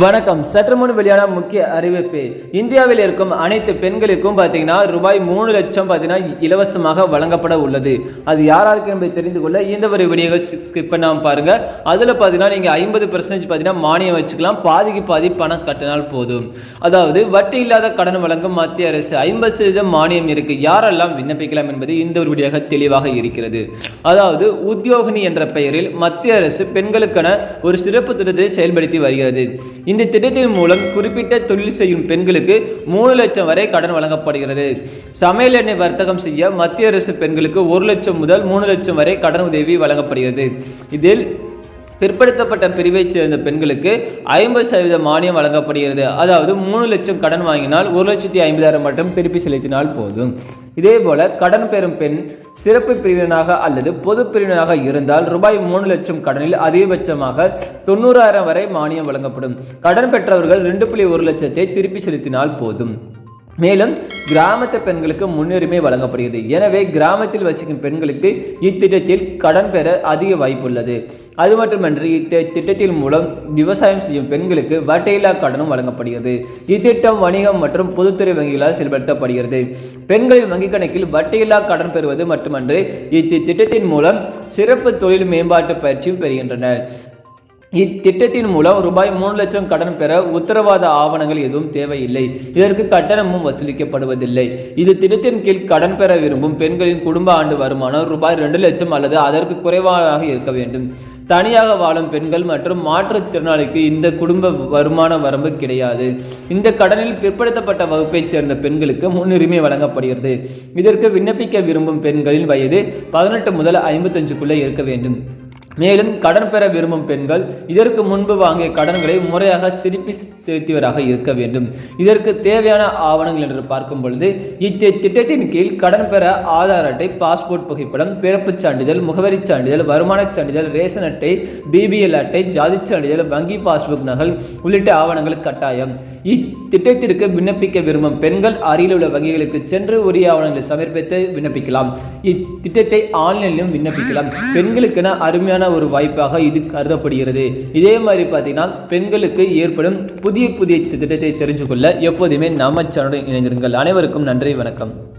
வணக்கம். சற்று முன் வெளியான முக்கிய அறிவிப்பு. இந்தியாவில் இருக்கும் அனைத்து பெண்களுக்கும் பார்த்தீங்கன்னா ரூபாய் மூணு லட்சம் பார்த்தீங்கன்னா இலவசமாக வழங்கப்பட உள்ளது. அது யாராருக்கு என்பதை தெரிந்து கொள்ள இந்த ஒரு வீடியோ ஸ்கிப் பண்ணாமல் பாருங்க. அதில் பார்த்தீங்கன்னா நீங்கள் ஐம்பது பர்சன்டேஜ் பார்த்தீங்கன்னா மானியம் வச்சுக்கலாம். பாதிக்கு பாதி பணம் கட்டினால் போதும். அதாவது வட்டி இல்லாத கடன் வழங்கும் மத்திய அரசு ஐம்பது சதவீதம் மானியம் இருக்கு. யாரெல்லாம் விண்ணப்பிக்கலாம் என்பது இந்த ஒரு வீடியோக தெளிவாக இருக்கிறது. அதாவது உத்தியோகினி என்ற பெயரில் மத்திய அரசு பெண்களுக்கான ஒரு சிறப்பு திட்டத்தை செயல்படுத்தி வருகிறது. இந்த திட்டத்தின் மூலம் குறிப்பிட்ட தொழில் செய்யும் பெண்களுக்கு மூணு லட்சம் வரை கடன் வழங்கப்படுகிறது. சமையல் எண்ணெய் வர்த்தகம் செய்ய மத்திய அரசு பெண்களுக்கு ஒரு லட்சம் முதல் மூணு லட்சம் வரை கடன் உதவி வழங்கப்படுகிறது. இதில் பிற்படுத்தப்பட்ட பிரிவைச் சேர்ந்த பெண்களுக்கு ஐம்பது சதவீத மானியம் வழங்கப்படுகிறது. அதாவது மூணு லட்சம் கடன் வாங்கினால் ஒரு லட்சத்தி ஐம்பதாயிரம் மட்டும் திருப்பி செலுத்தினால் போதும். இதே போல கடன் பெறும் பெண் சிறப்பு பிரிவினராக அல்லது பொது பிரிவினராக இருந்தால் ரூபாய் மூணு லட்சம் கடனில் அதிகபட்சமாக தொண்ணூறாயிரம் வரை மானியம் வழங்கப்படும். கடன் பெற்றவர்கள் ரெண்டு புள்ளி ஒரு லட்சத்தை திருப்பி செலுத்தினால் போதும். மேலும் கிராமத்து பெண்களுக்கு முன்னுரிமை வழங்கப்படுகிறது. எனவே கிராமத்தில் வசிக்கும் பெண்களுக்கு இத்திட்டத்தில் கடன் பெற அதிக வாய்ப்புள்ளது. அது மட்டுமன்றி இத்திட்டத்தின் மூலம் விவசாயம் செய்யும் பெண்களுக்கு வட்டையில்லா கடனும் வழங்கப்படுகிறது. இத்திட்டம் வணிகம் மற்றும் பொதுத்துறை வங்கிகளால் செயல்படுத்தப்படுகிறது. பெண்களின் வங்கிக் கணக்கில் வட்டையில்லா கடன் பெறுவது மட்டுமன்றி இத்திட்டத்தின் மூலம் சிறப்பு தொழில் மேம்பாட்டு பயிற்சியும் பெறுகின்றனர். இத்திட்டத்தின் மூலம் ரூபாய் மூணு லட்சம் கடன் பெற உத்தரவாத ஆவணங்கள் எதுவும் தேவையில்லை. இதற்கு கட்டணமும் வசூலிக்கப்படுவதில்லை. இது திட்டத்தின் கீழ் கடன் பெற விரும்பும் பெண்களின் குடும்ப ஆண்டு வருமானம் ரூபாய் ரெண்டு லட்சம் அல்லது அதற்கு குறைவாக இருக்க வேண்டும். தனியாக வாழும் பெண்கள் மற்றும் மாற்றுத்திறனாளிக்கு இந்த குடும்ப வருமான வரம்பு கிடையாது. இந்த கடனில் பிற்படுத்தப்பட்ட வகுப்பைச் சேர்ந்த பெண்களுக்கு முன்னுரிமை வழங்கப்படுகிறது. இதற்கு விண்ணப்பிக்க விரும்பும் பெண்களின் வயது பதினெட்டு முதல் ஐம்பத்தஞ்சுக்குள்ளே இருக்க வேண்டும். மேலும் கடன் பெற விரும்பும் பெண்கள் இதற்கு முன்பு வாங்கிய கடன்களை முறையாக திருப்பி செலுத்தியவராக இருக்க வேண்டும். இதற்கு தேவையான ஆவணங்கள் என்று பார்க்கும் பொழுது இத்திட்டத்தின் கீழ் கடன் பெற ஆதார் அட்டை பாஸ்போர்ட் புகைப்படம் பிறப்புச் சான்றிதழ் முகவரிச் சான்றிதழ் வருமானச் சான்றிதழ் ரேஷன் அட்டை பிபிஎல் அட்டை ஜாதி சான்றிதழ் வங்கி பாஸ்புக் நகல் உள்ளிட்ட ஆவணங்கள் கட்டாயம். இத்திட்டத்திற்கு விண்ணப்பிக்க விரும்பும் பெண்கள் அருகில் உள்ள வங்கிகளுக்கு சென்று உரிய ஆவணங்களை சமர்ப்பித்து விண்ணப்பிக்கலாம். இத்திட்டத்தை ஆன்லைனிலும் விண்ணப்பிக்கலாம். பெண்களுக்கென அருமையான ஒரு வாய்ப்பாக இது கருதப்படுகிறது. இதே மாதிரி பார்த்தீங்கன்னா பெண்களுக்கு ஏற்படும் புதிய புதிய திட்டத்தை தெரிஞ்சு கொள்ள எப்போதுமே நம்ம சேனலுடன் இணைந்திருங்கள். அனைவருக்கும் நன்றி வணக்கம்.